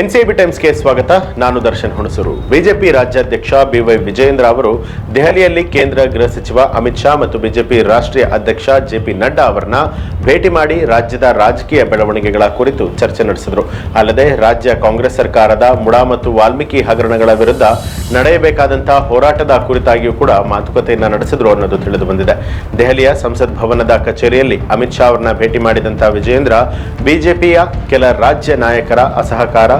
NCB ಟೈಮ್ಸ್ಗೆ ಸ್ವಾಗತ. ನಾನು ದರ್ಶನ್ ಹುಣಸೂರು. ಬಿಜೆಪಿ ರಾಜ್ಯಾಧ್ಯಕ್ಷ ಬಿವೈ ವಿಜಯೇಂದ್ರ ಅವರು ದೆಹಲಿಯಲ್ಲಿ ಕೇಂದ್ರ ಗೃಹ ಸಚಿವ ಅಮಿತ್ ಶಾ ಮತ್ತು ಬಿಜೆಪಿ ರಾಷ್ಟ್ರೀಯ ಅಧ್ಯಕ್ಷ ಜೆ ಪಿ ನಡ್ಡಾ ಅವರನ್ನ ಭೇಟಿ ಮಾಡಿ ರಾಜ್ಯದ ರಾಜಕೀಯ ಬೆಳವಣಿಗೆಗಳ ಕುರಿತು ಚರ್ಚೆ ನಡೆಸಿದರು. ಅಲ್ಲದೆ ರಾಜ್ಯ ಕಾಂಗ್ರೆಸ್ ಸರ್ಕಾರದ ಮುಡಾ ಮತ್ತು ವಾಲ್ಮೀಕಿ ಹಗರಣಗಳ ವಿರುದ್ಧ ನಡೆಯಬೇಕಾದಂತಹ ಹೋರಾಟದ ಕುರಿತಾಗಿಯೂ ಕೂಡ ಮಾತುಕತೆಯನ್ನು ನಡೆಸಿದ್ರು ಅನ್ನೋದು ತಿಳಿದು ಬಂದಿದೆ. ದೆಹಲಿಯ ಸಂಸತ್ ಭವನದ ಕಚೇರಿಯಲ್ಲಿ ಅಮಿತ್ ಶಾ ಅವರನ್ನ ಭೇಟಿ ಮಾಡಿದಂತಹ ವಿಜಯೇಂದ್ರ ಬಿಜೆಪಿಯ ಕೆಲ ರಾಜ್ಯ ನಾಯಕರ ಅಸಹಕಾರ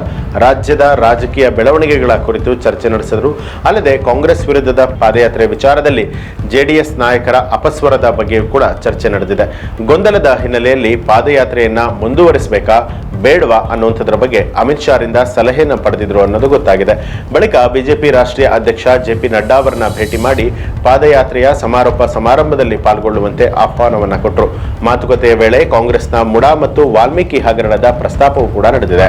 ರಾಜ್ಯದ ರಾಜಕೀಯ ಬೆಳವಣಿಗೆಗಳ ಕುರಿತು ಚರ್ಚೆ ನಡೆಸಿದರು. ಅಲ್ಲದೆ ಕಾಂಗ್ರೆಸ್ ವಿರುದ್ಧದ ಪಾದಯಾತ್ರೆ ವಿಚಾರದಲ್ಲಿ ಜೆಡಿಎಸ್ ನಾಯಕರ ಅಪಸ್ವರದ ಬಗ್ಗೆಯೂ ಕೂಡ ಚರ್ಚೆ ನಡೆದಿದೆ. ಗೊಂದಲದ ಹಿನ್ನೆಲೆಯಲ್ಲಿ ಪಾದಯಾತ್ರೆಯನ್ನ ಮುಂದುವರಿಸಬೇಕಾ, ಬೇಡವಾ ಅನ್ನುವಂಥದ್ರ ಬಗ್ಗೆ ಅಮಿತ್ ಶಾರಿಂದ ಸಲಹೆಯನ್ನು ಪಡೆದಿದ್ರು ಅನ್ನೋದು ಗೊತ್ತಾಗಿದೆ. ಬಳಿಕ ಬಿಜೆಪಿ ರಾಷ್ಟ್ರೀಯ ಅಧ್ಯಕ್ಷ ಜೆ ಪಿ ನಡ್ಡಾ ಅವರನ್ನ ಭೇಟಿ ಮಾಡಿ ಪಾದಯಾತ್ರೆಯ ಸಮಾರೋಪ ಸಮಾರಂಭದಲ್ಲಿ ಪಾಲ್ಗೊಳ್ಳುವಂತೆ ಆಹ್ವಾನವನ್ನ ಕೊಟ್ಟರು ಮಾತುಕತೆಯ ವೇಳೆ ಕಾಂಗ್ರೆಸ್ನ ಮುಡಾ ಮತ್ತು ವಾಲ್ಮೀಕಿ ಹಗರಣದ ಪ್ರಸ್ತಾಪವೂ ಕೂಡ ನಡೆದಿದೆ.